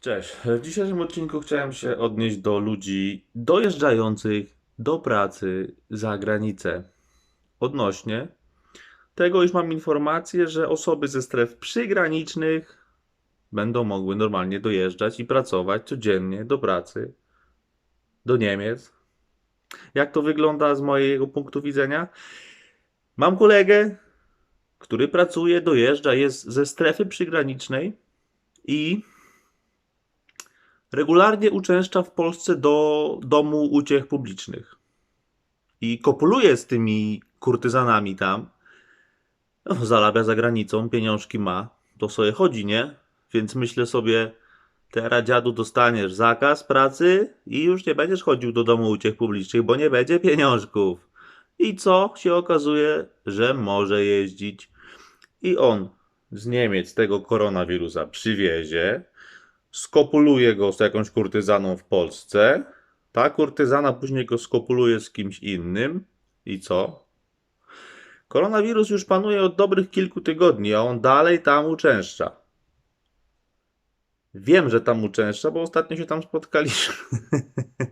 Cześć. W dzisiejszym odcinku chciałem się odnieść do ludzi dojeżdżających do pracy za granicę. Odnośnie tego, iż mam informację, że osoby ze stref przygranicznych będą mogły normalnie dojeżdżać i pracować codziennie do pracy do Niemiec. Jak to wygląda z mojego punktu widzenia? Mam kolegę, który pracuje, dojeżdża, jest ze strefy przygranicznej i regularnie uczęszcza w Polsce do domu uciech publicznych. I kopuluje z tymi kurtyzanami tam. No, za granicą, pieniążki ma, to sobie chodzi, nie? Więc myślę sobie, teraz dziadu dostaniesz zakaz pracy i już nie będziesz chodził do domu uciech publicznych, bo nie będzie pieniążków. I co się okazuje, że może jeździć. I on z Niemiec tego koronawirusa przywiezie, skopuluje go z jakąś kurtyzaną w Polsce. Ta kurtyzana później go skopuluje z kimś innym. I co? Koronawirus już panuje od dobrych kilku tygodni, a on dalej tam uczęszcza. Wiem, że tam uczęszcza, bo ostatnio się tam spotkaliśmy.